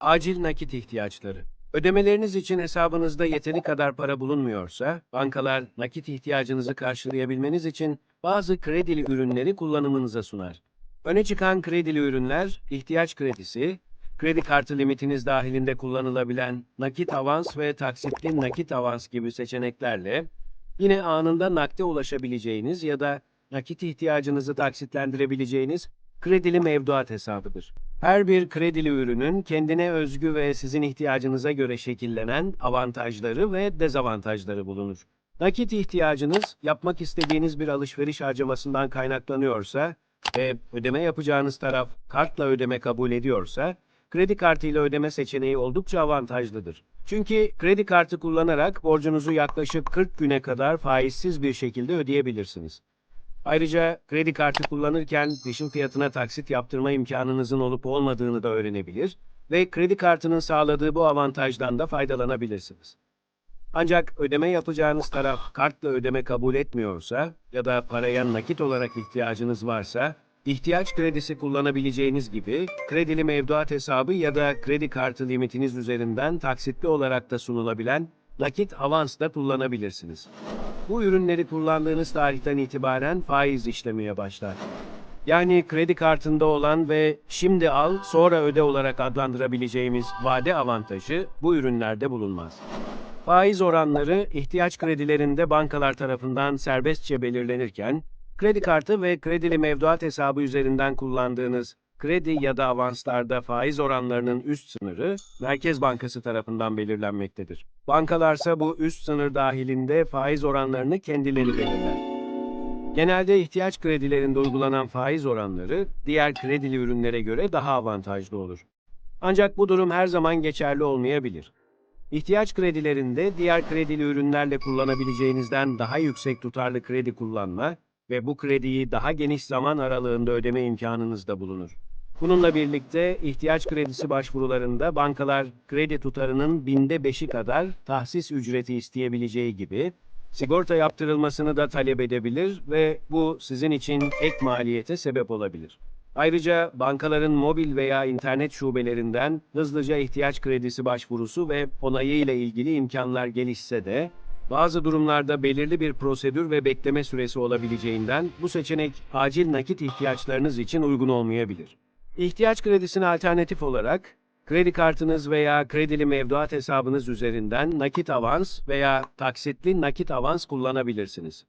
Acil nakit ihtiyaçları. Ödemeleriniz için hesabınızda yeteri kadar para bulunmuyorsa, bankalar nakit ihtiyacınızı karşılayabilmeniz için bazı kredili ürünleri kullanımınıza sunar. Öne çıkan kredili ürünler, ihtiyaç kredisi, kredi kartı limitiniz dahilinde kullanılabilen nakit avans ve taksitli nakit avans gibi seçeneklerle, yine anında nakde ulaşabileceğiniz ya da nakit ihtiyacınızı taksitlendirebileceğiniz kredili mevduat hesabıdır. Her bir kredili ürünün kendine özgü ve sizin ihtiyacınıza göre şekillenen avantajları ve dezavantajları bulunur. Nakit ihtiyacınız yapmak istediğiniz bir alışveriş harcamasından kaynaklanıyorsa ve ödeme yapacağınız taraf kartla ödeme kabul ediyorsa, kredi kartıyla ödeme seçeneği oldukça avantajlıdır. Çünkü kredi kartı kullanarak borcunuzu yaklaşık 40 güne kadar faizsiz bir şekilde ödeyebilirsiniz. Ayrıca kredi kartı kullanırken peşin fiyatına taksit yaptırma imkanınızın olup olmadığını da öğrenebilir ve kredi kartının sağladığı bu avantajdan da faydalanabilirsiniz. Ancak ödeme yapacağınız taraf kartla ödeme kabul etmiyorsa ya da paraya nakit olarak ihtiyacınız varsa, ihtiyaç kredisi kullanabileceğiniz gibi kredili mevduat hesabı ya da kredi kartı limitiniz üzerinden taksitli olarak da sunulabilen nakit avans da kullanabilirsiniz. Bu ürünleri kullandığınız tarihten itibaren faiz işlemeye başlar. Yani kredi kartında olan ve şimdi al sonra öde olarak adlandırabileceğimiz vade avantajı bu ürünlerde bulunmaz. Faiz oranları ihtiyaç kredilerinde bankalar tarafından serbestçe belirlenirken, kredi kartı ve kredili mevduat hesabı üzerinden kullandığınız kredi ya da avanslarda faiz oranlarının üst sınırı Merkez Bankası tarafından belirlenmektedir. Bankalarsa bu üst sınır dahilinde faiz oranlarını kendileri belirler. Genelde ihtiyaç kredilerinde uygulanan faiz oranları diğer kredili ürünlere göre daha avantajlı olur. Ancak bu durum her zaman geçerli olmayabilir. İhtiyaç kredilerinde diğer kredili ürünlerle kullanabileceğinizden daha yüksek tutarlı kredi kullanma ve bu krediyi daha geniş zaman aralığında ödeme imkanınız da bulunur. Bununla birlikte ihtiyaç kredisi başvurularında bankalar kredi tutarının binde beşi kadar tahsis ücreti isteyebileceği gibi sigorta yaptırılmasını da talep edebilir ve bu sizin için ek maliyete sebep olabilir. Ayrıca bankaların mobil veya internet şubelerinden hızlıca ihtiyaç kredisi başvurusu ve onayı ile ilgili imkanlar gelişse de bazı durumlarda belirli bir prosedür ve bekleme süresi olabileceğinden bu seçenek acil nakit ihtiyaçlarınız için uygun olmayabilir. İhtiyaç kredisine alternatif olarak kredi kartınız veya kredili mevduat hesabınız üzerinden nakit avans veya taksitli nakit avans kullanabilirsiniz.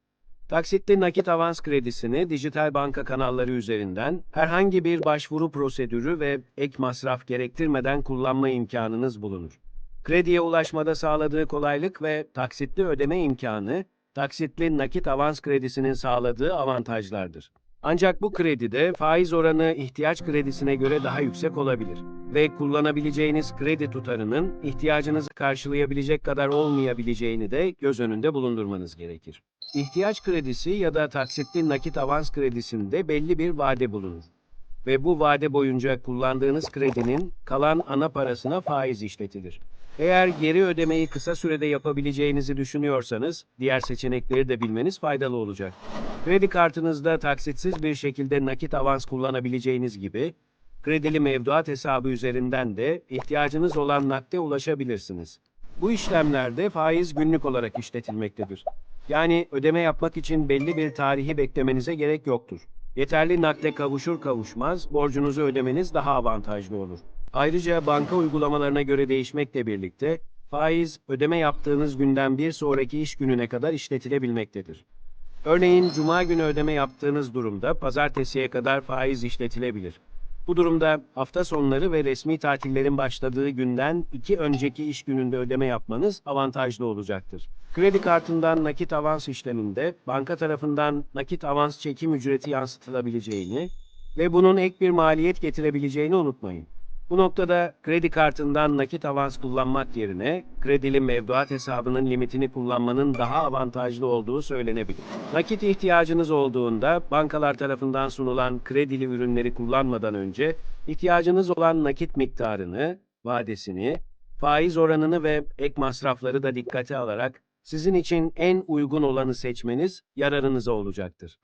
Taksitli nakit avans kredisini dijital banka kanalları üzerinden herhangi bir başvuru prosedürü ve ek masraf gerektirmeden kullanma imkanınız bulunur. Krediye ulaşmada sağladığı kolaylık ve taksitli ödeme imkanı, taksitli nakit avans kredisinin sağladığı avantajlardır. Ancak bu kredide faiz oranı ihtiyaç kredisine göre daha yüksek olabilir ve kullanabileceğiniz kredi tutarının ihtiyacınızı karşılayabilecek kadar olmayabileceğini de göz önünde bulundurmanız gerekir. İhtiyaç kredisi ya da taksitli nakit avans kredisinde belli bir vade bulunur ve bu vade boyunca kullandığınız kredinin kalan ana parasına faiz işletilir. Eğer geri ödemeyi kısa sürede yapabileceğinizi düşünüyorsanız, diğer seçenekleri de bilmeniz faydalı olacak. Kredi kartınızda taksitsiz bir şekilde nakit avans kullanabileceğiniz gibi, kredili mevduat hesabı üzerinden de ihtiyacınız olan nakde ulaşabilirsiniz. Bu işlemlerde faiz günlük olarak işletilmektedir. Yani ödeme yapmak için belli bir tarihi beklemenize gerek yoktur. Yeterli nakde kavuşur kavuşmaz borcunuzu ödemeniz daha avantajlı olur. Ayrıca banka uygulamalarına göre değişmekle birlikte faiz ödeme yaptığınız günden bir sonraki iş gününe kadar işletilebilmektedir. Örneğin cuma günü ödeme yaptığınız durumda pazartesiye kadar faiz işletilebilir. Bu durumda hafta sonları ve resmi tatillerin başladığı günden iki önceki iş gününde ödeme yapmanız avantajlı olacaktır. Kredi kartından nakit avans işleminde banka tarafından nakit avans çekim ücreti yansıtılabileceğini ve bunun ek bir maliyet getirebileceğini unutmayın. Bu noktada kredi kartından nakit avans kullanmak yerine kredili mevduat hesabının limitini kullanmanın daha avantajlı olduğu söylenebilir. Nakit ihtiyacınız olduğunda bankalar tarafından sunulan kredili ürünleri kullanmadan önce ihtiyacınız olan nakit miktarını, vadesini, faiz oranını ve ek masrafları da dikkate alarak sizin için en uygun olanı seçmeniz yararınıza olacaktır.